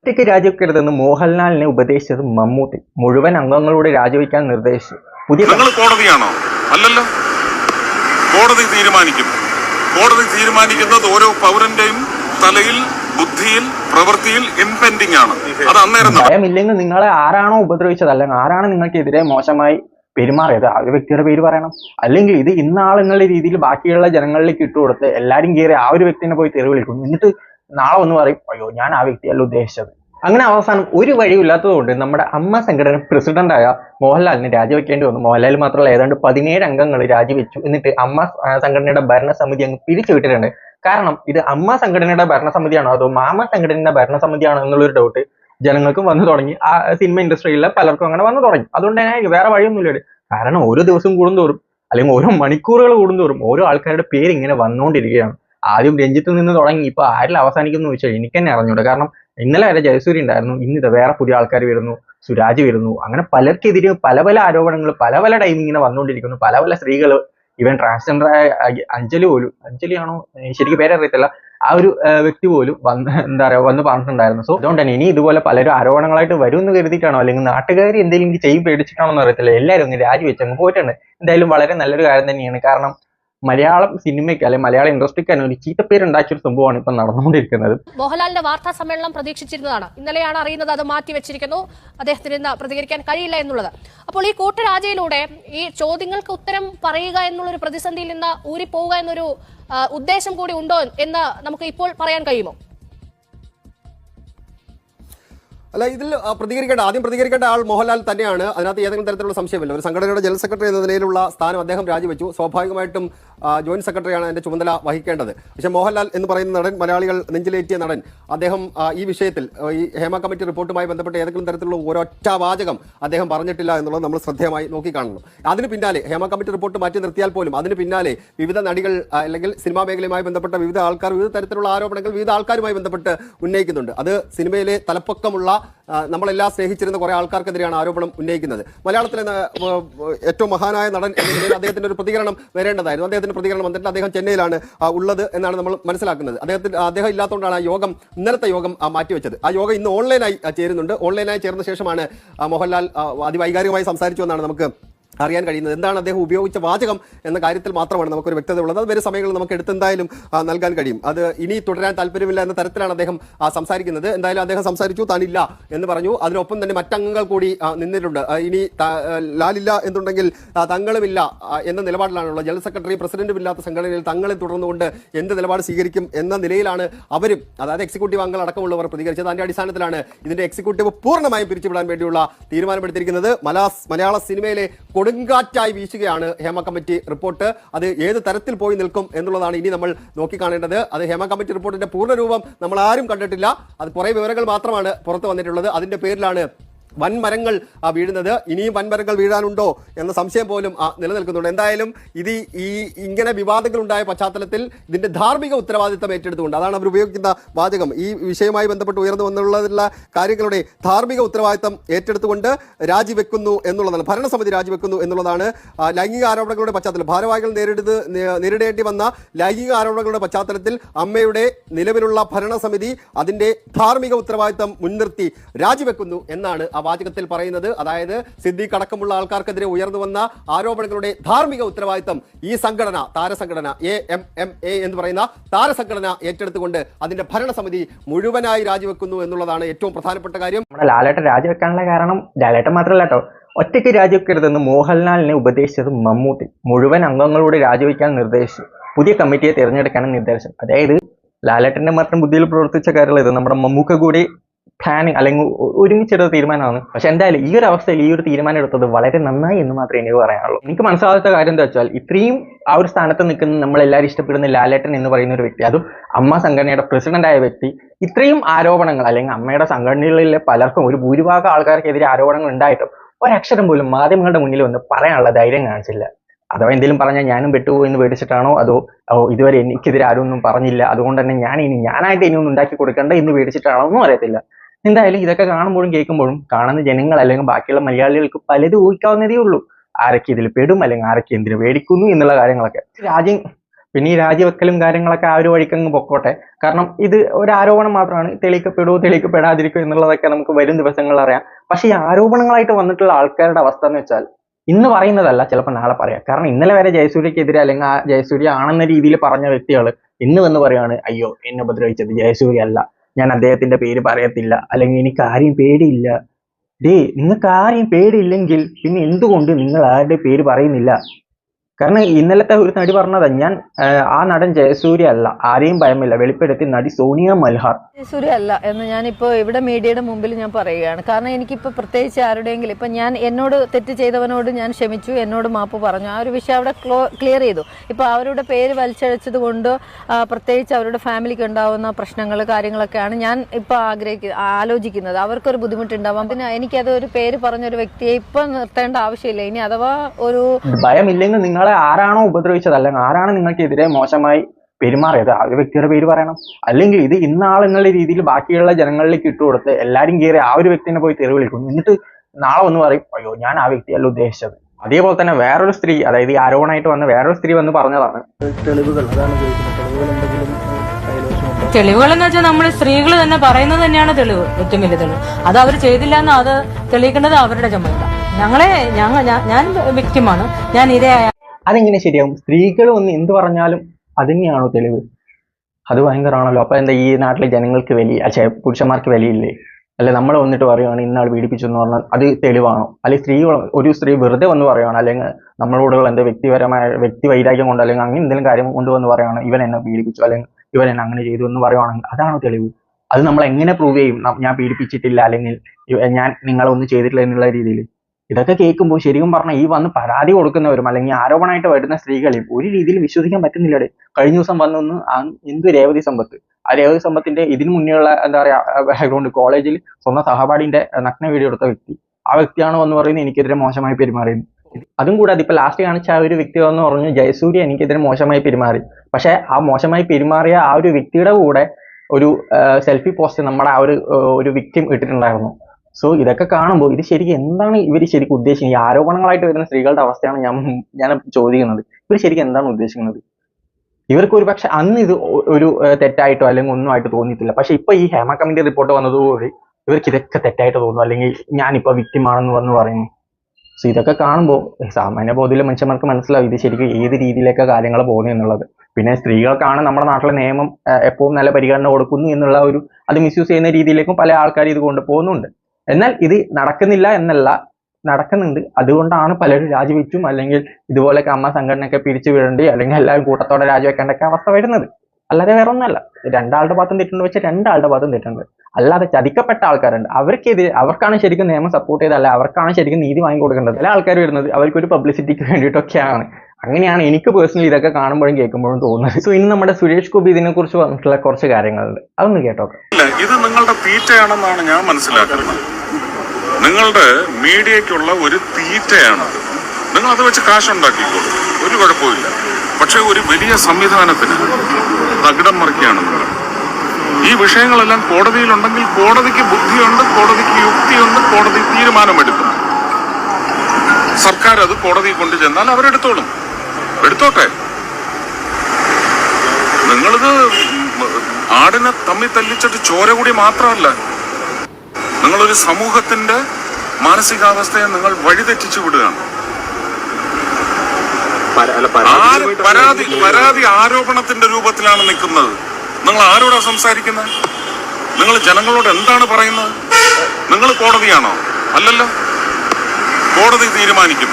ഒറ്റയ്ക്ക് രാജിവെക്കരുതെന്ന് മോഹൻലാലിനെ ഉപദേശിച്ചത് മമ്മൂട്ടി. മുഴുവൻ അംഗങ്ങളോട് രാജിവെക്കാൻ നിർദ്ദേശിച്ചു പുതിയ കോടതിയാണോ? അല്ലല്ലോ. കോടതി തീരുമാനിക്കും. കോടതി തീരുമാനിക്കുന്നത് ഓരോ പൗരന്റെയും തലയിൽ ബുദ്ധിയിൽ പ്രവൃത്തിയിൽ ഇംപെൻഡിംഗ് ആണ്. അത് അന്നേരം. ഭയമില്ലെങ്കിൽ നിങ്ങളെ ആരാണോ ഉപദ്രവിച്ചത്? അല്ലെങ്കിൽ ആരാണ് നിങ്ങൾക്കെതിരെ മോശമായി പെരുമാറിയത്? ആ ഒരു വ്യക്തിയുടെ പേര് പറയണം. അല്ലെങ്കിൽ ഇത് ഇന്നാളെന്നുള്ള രീതിയിൽ ബാക്കിയുള്ള ജനങ്ങളിലേക്ക് ഇട്ടുകൊടുത്ത് എല്ലാരും കയറി ആ ഒരു വ്യക്തിനെ പോയി തെറി വിളിക്കും എന്നിട്ട് നാളെ ഒന്ന് പറയും അയ്യോ ഞാൻ ആ വ്യക്തിയല്ല ഉദ്ദേശിച്ചത്. അങ്ങനെ അവസാനം ഒരു വഴിയില്ലാത്തതുകൊണ്ട് നമ്മുടെ അമ്മ സംഘടന പ്രസിഡന്റായ മോഹൻലാലിന് രാജിവെക്കേണ്ടി വന്നു. മോഹൻലാൽ മാത്രമല്ല ഏതാണ്ട് പതിനേഴ് അംഗങ്ങൾ രാജിവെച്ചു. എന്നിട്ട് അമ്മ സംഘടനയുടെ ഭരണസമിതി അങ്ങ് പിരിച്ചു വിട്ടിട്ടുണ്ട് കാരണം ഇത് അമ്മ സംഘടനയുടെ ഭരണസമിതിയാണോ അതോ മാമ സംഘടനയുടെ ഭരണസമിതിയാണോ എന്നുള്ളൊരു ഡൗട്ട് ജനങ്ങൾക്കും വന്നു തുടങ്ങി. ആ സിനിമ ഇൻഡസ്ട്രിയിലെ പലർക്കും അങ്ങനെ വന്നു തുടങ്ങി. അതുകൊണ്ട് തന്നെ വേറെ വഴിയൊന്നുമില്ല. കാരണം ഓരോ ദിവസം കൂടുന്തോറും അല്ലെങ്കിൽ ഓരോ മണിക്കൂറുകൾ കൂടുന്തോറും ഓരോ ആൾക്കാരുടെ പേര് ഇങ്ങനെ വന്നുകൊണ്ടിരിക്കുകയാണ്. ആദ്യം രഞ്ജിത്ത് നിന്ന് തുടങ്ങി. ഇപ്പൊ ആരിൽ അവസാനിക്കുന്നു ചോദിച്ചാൽ എനിക്ക് തന്നെ അറിഞ്ഞൂടെ. കാരണം ഇന്നലെ വരെ ജയസൂര്യ ഉണ്ടായിരുന്നു. ഇന്നിത് വേറെ പുതിയ ആൾക്കാർ വരുന്നു. സുരാജ് വരുന്നു. അങ്ങനെ പലർക്കെതിരെ പല പല ആരോപണങ്ങൾ പല പല ടൈമിങ്ങിനെ വന്നുകൊണ്ടിരിക്കുന്നു. പല പല സ്ത്രീകൾ ഇവൻ ട്രാൻസ്ജെൻഡർ ആയ അഞ്ജലി പോലും അഞ്ജലിയാണോ? ശരിക്കും പേരറിയത്തില്ല. ആ ഒരു വ്യക്തി പോലും വന്ന് എന്താ പറയുക വന്ന് പറഞ്ഞിട്ടുണ്ടായിരുന്നു. സോ അതുകൊണ്ട് തന്നെ ഇനി ഇതുപോലെ പലരും ആരോപണങ്ങളായിട്ട് വരും എന്ന് കരുതിയിട്ടാണോ? അല്ലെങ്കിൽ നാട്ടുകാർ എന്തെങ്കിലും ചെയ്യും പേടിച്ചിട്ടാണോ എന്ന് അറിയത്തില്ല. എല്ലാവരും ഒന്ന് രാജിവെച്ച് അങ്ങ് പോയിട്ടുണ്ട്. എന്തായാലും വളരെ നല്ലൊരു കാര്യം തന്നെയാണ്. കാരണം മലയാളം സിനിമയ്ക്ക് അല്ലെങ്കിൽ മലയാള ഇൻഡസ്ട്രിക്ക് തന്നെ ഒരു ചീത്തപ്പേരുണ്ടാക്കിയ ഒരു സംഭവമാണ് ഇപ്പം നടന്നുകൊണ്ടിരിക്കുന്നത്. മോഹൻലാലിന്റെ വാർത്താ സമ്മേളനം പ്രതീക്ഷിച്ചിരുന്നതാണ്. ഇന്നലെയാണ് അറിയുന്നത് അത് മാറ്റി വെച്ചിരിക്കുന്നു അദ്ദേഹത്തിന് ഇന്ന് പ്രതികരിക്കാൻ കഴിയില്ല എന്നുള്ളത്. അപ്പോൾ ഈ കൂട്ടരാജയിലൂടെ ഈ ചോദ്യങ്ങൾക്ക് ഉത്തരം പറയുക എന്നുള്ള ഒരു പ്രതിസന്ധിയിൽ നിന്ന് ഊരിപ്പോവുക എന്നൊരു ഉദ്ദേശം കൂടി ഉണ്ടോ എന്ന് നമുക്ക് ഇപ്പോൾ പറയാൻ കഴിയുമോ? അല്ല ഇതിൽ പ്രതികരിക്കേണ്ട ആദ്യം പ്രതികരിക്കേണ്ട ആൾ മോഹൻലാൽ തന്നെയാണ്. അതിനകത്ത് ഏതെങ്കിലും തരത്തിലുള്ള സംശയമില്ല. ഒരു സംഘടനയുടെ ജനറൽ സെക്രട്ടറി എന്ന നിലയിലുള്ള സ്ഥാനം അദ്ദേഹം രാജിവെച്ചു. സ്വാഭാവികമായിട്ടും ജോയിന്റ് സെക്രട്ടറിയാണ് അതിന്റെ ചുമതല വഹിക്കേണ്ടത്. പക്ഷേ മോഹൻലാൽ എന്ന് പറയുന്ന നടൻ മലയാളികൾ നെഞ്ചിലേറ്റിയ നടൻ അദ്ദേഹം ഈ വിഷയത്തിൽ ഈ ഹേമ കമ്മിറ്റി റിപ്പോർട്ടുമായി ബന്ധപ്പെട്ട് ഏതെങ്കിലും തരത്തിലുള്ള ഒരൊറ്റ വാചകം അദ്ദേഹം പറഞ്ഞിട്ടില്ല എന്നുള്ളത് നമ്മൾ ശ്രദ്ധേയമായി നോക്കിക്കാണണം അതിന് പിന്നാലെ ഹേമ കമ്മിറ്റി റിപ്പോർട്ട് മാറ്റി നിർത്തിയാൽ പോലും അതിന് പിന്നാലെ വിവിധ നടികൾ അല്ലെങ്കിൽ സിനിമാ മേഖലയുമായി ബന്ധപ്പെട്ട വിവിധ ആൾക്കാർ വിവിധ തരത്തിലുള്ള ആരോപണങ്ങൾ വിവിധ ആൾക്കാരുമായി ബന്ധപ്പെട്ട് ഉന്നയിക്കുന്നുണ്ട്. അത് സിനിമയിലെ തലപ്പൊക്കമുള്ള നമ്മളെല്ലാം സ്നേഹിച്ചിരുന്ന കുറെ ആൾക്കാർക്കെതിരെയാണ് ആരോപണം ഉന്നയിക്കുന്നത്. മലയാളത്തിലെ ഏറ്റവും മഹാനായ നടൻ അദ്ദേഹത്തിന്റെ ഒരു പ്രതികരണം വരേണ്ടതായിരുന്നു. അദ്ദേഹത്തിന്റെ പ്രതികരണം വന്നിട്ട് അദ്ദേഹം ചെന്നൈയിലാണ് ഉള്ളത് എന്നാണ് നമ്മൾ മനസ്സിലാക്കുന്നത്. അദ്ദേഹത്തിന് അദ്ദേഹം ഇല്ലാത്തതുകൊണ്ടാണ് ആ യോഗം ഇന്നലത്തെ യോഗം മാറ്റിവെച്ചത്. ആ യോഗം ഇന്ന് ഓൺലൈനായി ചേരുന്നുണ്ട്. ഓൺലൈനായി ചേർന്ന ശേഷമാണ് മോഹൻലാൽ അതിവൈകാരികമായി സംസാരിച്ചു എന്നാണ് നമുക്ക് അറിയാൻ കഴിയുന്നത്. എന്താണ് അദ്ദേഹം ഉപയോഗിച്ച വാചകം എന്ന കാര്യത്തിൽ മാത്രമാണ് നമുക്കൊരു വ്യക്തത ഉള്ളത് അത് വരും സമയങ്ങളിൽ നമുക്ക് എടുത്തെന്തായാലും നൽകാൻ കഴിയും. അത് ഇനി തുടരാൻ താല്പര്യമില്ല എന്ന തരത്തിലാണ് അദ്ദേഹം സംസാരിക്കുന്നത്. എന്തായാലും അദ്ദേഹം സംസാരിച്ചു താനില്ല എന്ന് പറഞ്ഞു. അതിനൊപ്പം തന്നെ മറ്റംഗങ്ങൾ കൂടി നിന്നിട്ടുണ്ട്. ഇനി ലാലില്ല എന്നുണ്ടെങ്കിൽ തങ്ങളുമില്ല എന്ന നിലപാടിലാണുള്ളത്. ജനറൽ സെക്രട്ടറി പ്രസിഡന്റും ഇല്ലാത്ത സംഘടനയിൽ തങ്ങളെ തുടർന്നുകൊണ്ട് എന്ത് നിലപാട് സ്വീകരിക്കും എന്ന നിലയിലാണ് അവരും അതായത് എക്സിക്യൂട്ടീവ് അംഗങ്ങൾ അടക്കമുള്ളവർ പ്രതികരിച്ചത്. അതിന്റെ അടിസ്ഥാനത്തിലാണ് ഇതിന്റെ എക്സിക്യൂട്ടീവ് പൂർണമായും പിരിച്ചുവിടാൻ വേണ്ടിയുള്ള തീരുമാനമെടുത്തിരിക്കുന്നത്. മലയാള സിനിമയിലെ കൊടുങ്കാറ്റായി വീശുകയാണ് ഹേമ കമ്മിറ്റി റിപ്പോർട്ട്. അത് ഏത് തരത്തിൽ പോയി നിൽക്കും എന്നുള്ളതാണ് ഇനി നമ്മൾ നോക്കിക്കാണേണ്ടത്. അത് ഹേമ കമ്മിറ്റി റിപ്പോർട്ടിന്റെ പൂർണരൂപം നമ്മൾ ആരും കണ്ടിട്ടില്ല. അത് കുറേ വിവരങ്ങൾ മാത്രമാണ് പുറത്തു വന്നിട്ടുള്ളത്. അതിന്റെ പേരിലാണ് വൻമരങ്ങൾ വീഴുന്നത്. ഇനിയും വൻമരങ്ങൾ വീഴാനുണ്ടോ എന്ന സംശയം പോലും നിലനിൽക്കുന്നുണ്ട്. എന്തായാലും ഇത് ഈ ഇങ്ങനെ വിവാദങ്ങൾ ഉണ്ടായ പശ്ചാത്തലത്തിൽ ഇതിന്റെ ധാർമ്മിക ഉത്തരവാദിത്തം ഏറ്റെടുത്തുകൊണ്ട് അതാണ് അവർ ഉപയോഗിക്കുന്ന വാചകം. ഈ വിഷയവുമായി ബന്ധപ്പെട്ട് ഉയർന്നു വന്നുള്ളതിലുള്ള കാര്യങ്ങളുടെ ധാർമ്മിക ഉത്തരവാദിത്തം ഏറ്റെടുത്തുകൊണ്ട് രാജിവെക്കുന്നു എന്നുള്ളതാണ്. ഭരണസമിതി രാജിവെക്കുന്നു എന്നുള്ളതാണ് ലൈംഗിക ആരോപണങ്ങളുടെ പശ്ചാത്തലം. ഭാരവാഹികൾ നേരിടുന്നത് നേരിടേണ്ടി വന്ന ലൈംഗിക ആരോപണങ്ങളുടെ പശ്ചാത്തലത്തിൽ അമ്മയുടെ നിലവിലുള്ള ഭരണസമിതി അതിന്റെ ധാർമ്മിക ഉത്തരവാദിത്തം മുൻനിർത്തി രാജിവെക്കുന്നു എന്നാണ് വാചകത്തിൽ പറയുന്നത് അതായത് സിദ്ദീഖ് അടക്കമുള്ള ആൾക്കാർക്കെതിരെ ഉയർന്നു വന്ന ആരോപണങ്ങളുടെ ധാർമ്മിക ഉത്തരവാദിത്തം ഈ സംഘടന താരസംഘടന എ എം എം എ എന്ന് പറയുന്ന താരസംഘടന ഏറ്റെടുത്തുകൊണ്ട് അതിന്റെ ഭരണസമിതി മുഴുവനായി രാജിവെക്കുന്നു എന്നുള്ളതാണ് ഏറ്റവും പ്രധാനപ്പെട്ട കാര്യം. നമ്മുടെ ലാലേട്ടൻ രാജിവെക്കാനുള്ള കാരണം ലാലേട്ടൻ മാത്രമല്ല കേട്ടോ. ഒറ്റയ്ക്ക് രാജിവെക്കരുതെന്ന് മോഹൻലാലിനെ ഉപദേശിച്ചത് മമ്മൂട്ടി. മുഴുവൻ അംഗങ്ങളോട് രാജിവെക്കാൻ നിർദ്ദേശിച്ചു. പുതിയ കമ്മിറ്റിയെ തിരഞ്ഞെടുക്കാനും നിർദ്ദേശം. അതായത് ലാലേട്ടന്റെ മാത്രം ബുദ്ധിയിൽ പ്രവർത്തിച്ച കാര്യങ്ങൾ ഇത്. നമ്മുടെ മമ്മൂക്ക കൂടി പ്ലാനിങ് അല്ലെങ്കിൽ ഒരുമിച്ചെടുത്ത തീരുമാനമാണ്. പക്ഷെ എന്തായാലും ഈ ഒരു അവസ്ഥയിൽ ഈ ഒരു തീരുമാനം എടുത്തത് വളരെ നന്നായി എന്ന് മാത്രമേ എനിക്ക് പറയാനുള്ളൂ. എനിക്ക് മനസ്സിലാകാത്ത കാര്യം എന്താ വെച്ചാൽ ഇത്രയും ആ ഒരു സ്ഥാനത്ത് നിൽക്കുന്ന നമ്മളെല്ലാവരും ഇഷ്ടപ്പെടുന്ന ലാലേട്ടൻ എന്ന് പറയുന്ന ഒരു വ്യക്തി അതും അമ്മ സംഘടനയുടെ പ്രസിഡന്റ് ആയ വ്യക്തി ഇത്രയും ആരോപണങ്ങൾ അല്ലെങ്കിൽ അമ്മയുടെ സംഘടനകളിലെ പലർക്കും ഒരു ഭൂരിഭാഗം ആൾക്കാർക്കെതിരെ ആരോപണങ്ങൾ ഉണ്ടായിട്ടും ഒരക്ഷരം പോലും മാധ്യമങ്ങളുടെ മുന്നിൽ വന്ന് പറയാനുള്ള ധൈര്യം കാണിച്ചില്ല. അഥവാ എന്തെങ്കിലും പറഞ്ഞാൽ ഞാനും പെട്ടുപോയി എന്ന് പേടിച്ചിട്ടാണോ? അതോ ഇതുവരെ എനിക്കെതിരെ ആരും ഒന്നും പറഞ്ഞില്ല. അതുകൊണ്ട് തന്നെ ഞാൻ ഇനി ഞാനായിട്ട് ഇനി ഒന്നും ഉണ്ടാക്കി കൊടുക്കണ്ട എന്ന് പേടിച്ചിട്ടാണോ? ഒന്നും അറിയത്തില്ല. എന്തായാലും ഇതൊക്കെ കാണുമ്പോഴും കേൾക്കുമ്പോഴും കാണുന്ന ജനങ്ങൾ അല്ലെങ്കിൽ ബാക്കിയുള്ള മലയാളികൾക്ക് പലതും ഊഹിക്കാവുന്നതേ ഉള്ളൂ. ആരൊക്കെ ഇതിൽ പെടും അല്ലെങ്കിൽ ആരൊക്കെ എന്തിനു മേടിക്കുന്നു എന്നുള്ള കാര്യങ്ങളൊക്കെ. രാജ്യം പിന്നെ ഈ രാജിവെക്കലും കാര്യങ്ങളൊക്കെ ആ ഒരു വഴിക്കങ്ങ് പൊക്കോട്ടെ. കാരണം ഇത് ഒരു ആരോപണം മാത്രമാണ്. തെളിയിക്കപ്പെടുമോ തെളിയിക്കപ്പെടാതിരിക്കുമോ എന്നുള്ളതൊക്കെ നമുക്ക് വരും ദിവസങ്ങളിൽ അറിയാം. പക്ഷെ ഈ ആരോപണങ്ങളായിട്ട് വന്നിട്ടുള്ള ആൾക്കാരുടെ അവസ്ഥ എന്ന് വെച്ചാൽ ഇന്ന് പറയുന്നതല്ല ചിലപ്പോൾ നാളെ പറയാം. കാരണം ഇന്നലെ വരെ ജയസൂര്യക്കെതിരെ അല്ലെങ്കിൽ ആ ജയസൂര്യ ആണെന്ന രീതിയിൽ പറഞ്ഞ വ്യക്തികൾ ഇന്ന് വന്ന് പറയാണ് അയ്യോ എന്നെ ഉപദ്രവിച്ചത് ജയസൂര്യ അല്ല. ഞാൻ അദ്ദേഹത്തിന്റെ പേര് പറയത്തില്ല. അല്ലെങ്കിൽ എനിക്ക് ആരെയും പേടിയില്ല. ഡേ നിങ്ങൾക്ക് ആരെയും പേടിയില്ലെങ്കിൽ പിന്നെ എന്തുകൊണ്ട് നിങ്ങൾ ആരുടെ പേര് പറയുന്നില്ല? കാരണം ഇന്നലത്തെ ഒരു നടി പറഞ്ഞതാ ഞാൻ ആ, നടൻ ജയസൂര്യ അല്ല ആരെയും ഭയമില്ല വെളിപ്പെടുത്തി നടി സോണിയ മൽഹാർ. ജയസൂര്യ അല്ല എന്ന് ഞാനിപ്പോ ഇവിടെ മീഡിയയുടെ മുമ്പിൽ ഞാൻ പറയുകയാണ്. കാരണം എനിക്കിപ്പോ പ്രത്യേകിച്ച് ആരുടെയെങ്കിലും ഇപ്പൊ ഞാൻ എന്നോട് തെറ്റ് ചെയ്തവനോട് ഞാൻ ക്ഷമിച്ചു എന്നോട് മാപ്പ് പറഞ്ഞു. ആ ഒരു വിഷയം അവിടെ ക്ലിയർ ചെയ്തു. ഇപ്പൊ അവരുടെ പേര് വലിച്ചഴച്ചത് കൊണ്ട് പ്രത്യേകിച്ച് അവരുടെ ഫാമിലിക്ക് ഉണ്ടാവുന്ന പ്രശ്നങ്ങൾ കാര്യങ്ങളൊക്കെയാണ് ഞാൻ ഇപ്പൊ ആഗ്രഹിക്കുന്നത് ആലോചിക്കുന്നത്. അവർക്കൊരു ബുദ്ധിമുട്ടുണ്ടാവാം. പിന്നെ എനിക്കത് ഒരു പേര് പറഞ്ഞൊരു വ്യക്തിയെ ഇപ്പൊ നിർത്തേണ്ട ആവശ്യമില്ല. ഇനി അഥവാ ഒരു ഭയമില്ലെങ്കിൽ നിങ്ങളെ ആരാണോ ഉപദ്രവിച്ചത് അല്ലെങ്കിൽ ആരാണ് നിങ്ങൾക്കെതിരെ മോശമായി പെരുമാറിയത് ആ ഒരു വ്യക്തിയുടെ പേര് പറയണം. അല്ലെങ്കിൽ ഇത് ഇന്നാൾ എന്നുള്ള രീതിയിൽ ബാക്കിയുള്ള ജനങ്ങളിലേക്ക് ഇട്ടുകൊടുത്ത് എല്ലാവരും കയറി ആ ഒരു വ്യക്തിനെ പോയി തെറി വിളിക്കും. എന്നിട്ട് നാളെ വന്ന് പറയും അയ്യോ ഞാൻ ആ വ്യക്തിയല്ല ഉദ്ദേശിച്ചത്. അതേപോലെ തന്നെ വേറൊരു സ്ത്രീ അതായത് ഈ ആരോപണമായിട്ട് വന്ന വേറൊരു സ്ത്രീ വന്ന് പറഞ്ഞതാണ്. തെളിവുകൾ എന്ന് വെച്ചാൽ നമ്മൾ സ്ത്രീകൾ തന്നെ പറയുന്നത് തന്നെയാണ് തെളിവ് ഏറ്റവും വലിയ തെളിവ്. അത് അവർ ചെയ്തില്ല എന്ന് അത് തെളിയിക്കേണ്ടത് അവരുടെ ചുമതല. ഞങ്ങളെ ഞങ്ങൾ ഞാൻ- ഞാൻ വ്യക്തിമാണ്. ഞാൻ ഇരയായ അതെങ്ങനെ ശരിയാവും സ്ത്രീകൾ ഒന്ന് എന്ത് പറഞ്ഞാലും അത് തന്നെയാണോ തെളിവ്? അത് ഭയങ്കരമാണല്ലോ അപ്പൊ എന്താ ഈ നാട്ടിലെ ജനങ്ങൾക്ക് വലിയ അച്ഛേ പുരുഷന്മാർക്ക് വിലയില്ലേ? അല്ലെ നമ്മൾ വന്നിട്ട് പറയുകയാണ് ഇന്നാൾ പീഡിപ്പിച്ചു എന്ന് പറഞ്ഞാൽ അത് തെളിവാണോ? അല്ലെങ്കിൽ സ്ത്രീ ഒരു സ്ത്രീ വെറുതെ വന്ന് പറയുകയാണ് അല്ലെങ്കിൽ നമ്മളോടുള്ള എന്താ വ്യക്തിപരമായ വ്യക്തി വൈരാഗ്യം കൊണ്ട് അല്ലെങ്കിൽ അങ്ങനെ എന്തെങ്കിലും കാര്യം കൊണ്ടുവന്ന് പറയുകയാണ് ഇവൻ എന്നെ പീഡിപ്പിച്ചു അല്ലെങ്കിൽ ഇവൻ എന്നെ അങ്ങനെ ചെയ്തു എന്ന് പറയുകയാണെങ്കിൽ അതാണോ തെളിവ്? അത് നമ്മൾ എങ്ങനെ പ്രൂവ് ചെയ്യും ഞാൻ പീഡിപ്പിച്ചിട്ടില്ല അല്ലെങ്കിൽ ഞാൻ നിങ്ങളൊന്നും ചെയ്തിട്ടില്ല എന്നുള്ള രീതിയിൽ ഇതൊക്കെ കേൾക്കുമ്പോൾ ശരിക്കും പറഞ്ഞാൽ ഈ വന്ന് പരാതി കൊടുക്കുന്നവരും അല്ലെങ്കിൽ ആരോപണമായിട്ട് വരുന്ന സ്ത്രീകളെയും ഒരു രീതിയിൽ വിശ്വസിക്കാൻ പറ്റുന്നില്ലടേ. കഴിഞ്ഞ ദിവസം വന്നൊന്ന് എന്ത് രേവതി സമ്പത്ത്? ആ രേവതി സമ്പത്തിന്റെ ഇതിനു മുന്നേയുള്ള എന്താ പറയുക ബാക്ക്ഗ്രൗണ്ട് കോളേജിൽ സ്വന്തം സഹപാഠിന്റെ നഗ്ന വീഡിയോ എടുത്ത വ്യക്തി. ആ വ്യക്തിയാണ് വന്ന് പറയുന്നത് എനിക്കെതിരെ മോശമായി പെരുമാറിയത് അതും കൂടാതെ ഇപ്പൊ ലാസ്റ്റ് കാണിച്ച ആ ഒരു വ്യക്തി എന്ന് പറഞ്ഞു ജയസൂര്യ എനിക്കെതിരെ മോശമായി പെരുമാറി. പക്ഷെ ആ മോശമായി പെരുമാറിയ ആ ഒരു വ്യക്തിയുടെ കൂടെ ഒരു സെൽഫി പോസ്റ്റ് നമ്മുടെ ആ ഒരു ഒരു വിക്ടിം ഇട്ടിട്ടുണ്ടായിരുന്നു. സോ ഇതൊക്കെ കാണുമ്പോൾ ഇത് ശരിക്കും എന്താണ് ഇവർ ശരിക്കും ഉദ്ദേശിക്കുന്നത്? ഈ ആരോപണങ്ങളായിട്ട് വരുന്ന സ്ത്രീകളുടെ അവസ്ഥയാണ് ഞാൻ ഞാൻ ചോദിക്കുന്നത്. ഇവർ ശരിക്കും എന്താണ് ഉദ്ദേശിക്കുന്നത്? ഇവർക്ക് ഒരു പക്ഷെ അന്ന് ഇത് ഒരു തെറ്റായിട്ടോ അല്ലെങ്കിൽ ഒന്നും ആയിട്ട് തോന്നിയിട്ടില്ല. പക്ഷെ ഇപ്പൊ ഈ ഹേമ കമ്മിറ്റി റിപ്പോർട്ട് വന്നതുപോലെ ഇവർക്ക് ഇതൊക്കെ തെറ്റായിട്ട് തോന്നുന്നു. അല്ലെങ്കിൽ ഞാനിപ്പോ ആണെന്ന് വന്ന് പറയുന്നു. സോ ഇതൊക്കെ കാണുമ്പോൾ സാമാന്യ ബോധമുള്ള മനുഷ്യന്മാർക്ക് മനസ്സിലാവും ഇത് ശരിക്കും ഏത് രീതിയിലേക്ക് കാര്യങ്ങൾ പോകുന്നു എന്നുള്ളത്. പിന്നെ സ്ത്രീകൾക്കാണ് നമ്മുടെ നാട്ടിലെ നിയമം എപ്പോഴും നല്ല പരിഗണന കൊടുക്കുന്നു എന്നുള്ള ഒരു അത് മിസ്യൂസ് ചെയ്യുന്ന രീതിയിലേക്കും പല ആൾക്കാരും ഇത് കൊണ്ട് പോകുന്നുണ്ട് എന്നാൽ ഇത് നടക്കുന്നില്ല എന്നല്ല നടക്കുന്നുണ്ട്. അതുകൊണ്ടാണ് പലരും രാജിവെച്ചും അല്ലെങ്കിൽ ഇതുപോലെ കമ്മ സംഘടനയൊക്കെ പിരിച്ചു വിടേണ്ടി അല്ലെങ്കിൽ എല്ലാവരും കൂട്ടത്തോടെ രാജിവെക്കേണ്ടൊക്കെ അവസ്ഥ വരുന്നത്. അല്ലാതെ വേറെ ഒന്നല്ല രണ്ടാളുടെ ഭാഗത്തും തെറ്റുണ്ട് വെച്ചാൽ രണ്ടാളുടെ ഭാഗത്തും തെറ്റുണ്ട് അല്ലാതെ ചതിക്കപ്പെട്ട ആൾക്കാരുണ്ട്. അവർക്കെതിരെ അവർക്കാണ് ശരിക്കും നിയമം സപ്പോർട്ട് ചെയ്തല്ല അവർക്കാണ് ശരിക്കും നീതി വാങ്ങി കൊടുക്കേണ്ടത്. ചില ആൾക്കാർ വരുന്നത്? അവർക്കൊരു പബ്ലിസിറ്റിക്ക് വേണ്ടിയിട്ടൊക്കെയാണ്. അങ്ങനെയാണ് എനിക്ക് പേഴ്സണലി ഇതൊക്കെ കാണുമ്പോഴും കേൾക്കുമ്പോഴും തോന്നുന്നത്. സോ ഇനി നമ്മുടെ സുരേഷ് ഗോപി ഇതിനെ കുറിച്ച് പറഞ്ഞിട്ടുള്ള കുറച്ച് കാര്യങ്ങളുണ്ട്. അതൊന്ന് കേട്ടോ ഇത് നിങ്ങളുടെ തീറ്റയാണെന്നാണ് ഞാൻ മനസ്സിലാക്കുന്നത്. നിങ്ങളുടെ മീഡിയയ്ക്കുള്ള ഒരു തീറ്റയാണ്. നിങ്ങൾ അത് വെച്ച് കാശുണ്ടാക്കിക്കോളൂ. ഒരു കുഴപ്പമില്ല പക്ഷേ ഒരു വലിയ സംവിധാനത്തിന് തകിടം മറിക്കുകയാണ് നിങ്ങൾ. ഈ വിഷയങ്ങളെല്ലാം കോടതിയിലുണ്ടെങ്കിൽ കോടതിക്ക് ബുദ്ധിയുണ്ട് കോടതിക്ക് യുക്തിയുണ്ട് കോടതി തീരുമാനമെടുക്കും സർക്കാർ അത് കോടതിയിൽ കൊണ്ടു ചെന്നാൽ അവരെടുത്തോളും. എടുത്തോട്ടെ. നിങ്ങളിത് ആടിനെ തമ്മിൽ തല്ലിച്ചിട്ട് ചോര കൂടി മാത്രമല്ല. നിങ്ങളൊരു സമൂഹത്തിന്റെ മാനസികാവസ്ഥയെ നിങ്ങൾ വഴിതെറ്റിച്ചു വിടുകയാണ്. പരാതി പരാതി ആരോപണത്തിന്റെ രൂപത്തിലാണ് നിൽക്കുന്നത്. നിങ്ങൾ ആരോടാ സംസാരിക്കുന്നത് നിങ്ങൾ ജനങ്ങളോട് എന്താണ് പറയുന്നത്? നിങ്ങൾ കോടതിയാണോ? അല്ലല്ലോ. കോടതി തീരുമാനിക്കും.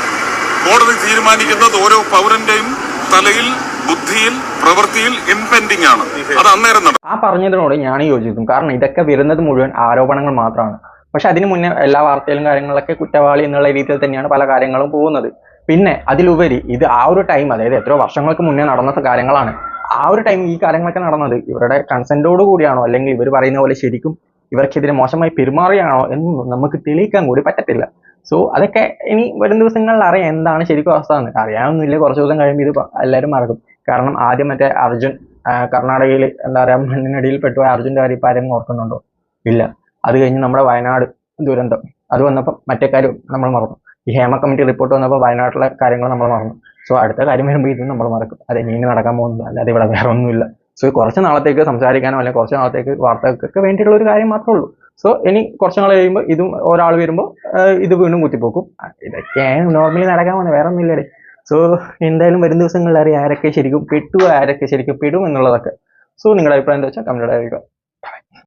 കോടതി തീരുമാനിക്കുന്നത് ഓരോ പൗരന്റെയും തലയിൽ ബുദ്ധിയിൽ പ്രവൃത്തിയിൽ ഇംപെൻഡിംഗ് ആണ്. അത് അന്നേരം നടക്കും. ആ പറഞ്ഞതിനോട് ഞാൻ യോജിക്കും കാരണം ഇതൊക്കെ വരുന്നത് മുഴുവൻ ആരോപണങ്ങൾ മാത്രമാണ്. പക്ഷെ അതിനു മുന്നേ എല്ലാ വാർത്തയിലും കാര്യങ്ങളൊക്കെ കുറ്റവാളി എന്നുള്ള രീതിയിൽ തന്നെയാണ് പല കാര്യങ്ങളും പോകുന്നത്. പിന്നെ അതിലുപരി ഇത് ആ ഒരു ടൈം അതായത് എത്രയോ വർഷങ്ങൾക്ക് മുന്നേ നടന്ന കാര്യങ്ങളാണ്. ആ ഒരു ടൈം ഈ കാര്യങ്ങളൊക്കെ നടന്നത് ഇവരുടെ കൺസെന്റോട് കൂടിയാണോ? അല്ലെങ്കിൽ ഇവർ പറയുന്ന പോലെ ശരിക്കും ഇവർക്കെതിരെ മോശമായി പെരുമാറുകയാണോ എന്നൊന്നും നമുക്ക് തെളിയിക്കാൻ കൂടി പറ്റത്തില്ല. സോ അതൊക്കെ ഇനി വരും ദിവസങ്ങളിൽ അറിയാം എന്താണ് ശരിക്കും അവസ്ഥ എന്ന്. അറിയാനൊന്നുമില്ല കുറച്ച് ദിവസം കഴിയുമ്പോൾ ഇത് എല്ലാവരും മറക്കും. കാരണം ആദ്യം മറ്റേ അർജുൻ കർണാടകയിൽ എന്താ പറയുക മണ്ണിനടിയിൽ പെട്ടുപോയ അർജുന്റെ കാര്യം ഇപ്പം ആരെങ്കിലും ഓർക്കുന്നുണ്ടോ? ഇല്ല. അത് കഴിഞ്ഞ് നമ്മുടെ വയനാട് ദുരന്തം. അത് വന്നപ്പോൾ മറ്റേ കാര്യം നമ്മൾ മറന്നു. ഈ ഹേമ കമ്മിറ്റി റിപ്പോർട്ട് വന്നപ്പോൾ വയനാട്ടിലെ കാര്യങ്ങൾ നമ്മൾ മറന്നു. സോ അടുത്ത കാര്യം വരുമ്പോൾ ഇതും നമ്മൾ മറക്കും. അതെ ഇനി നടക്കാൻ പോകുന്നത്. അല്ലാതെ ഇവിടെ വേറെ ഒന്നുമില്ല. സോ കുറച്ച് നാളത്തേക്ക് സംസാരിക്കാനോ അല്ലെങ്കിൽ കുറച്ച് നാളത്തേക്ക് വാർത്തകൾക്കൊക്കെ വേണ്ടിയിട്ടുള്ള ഒരു കാര്യം മാത്രമേ ഉള്ളൂ. സോ ഇനി കുറച്ച് നാൾ കഴിയുമ്പോൾ ഇതും ഒരാൾ വരുമ്പോൾ ഇത് വീണ്ടും കുത്തിപ്പോക്കും. ഇതൊക്കെയാണ് നോർമലി നടക്കാൻ പോകുന്നത്. വേറെ ഒന്നുമില്ലേ സോ എന്തായാലും വരും ദിവസങ്ങളിൽ അറിയാം ആരൊക്കെ ശരിക്കും പെട്ടു ആരൊക്കെ ശരിക്കും പെടും എന്നുള്ളതൊക്കെ. സോ നിങ്ങളുടെ അഭിപ്രായം എന്താ വെച്ചാൽ കമന്റ് അറിയിക്കുക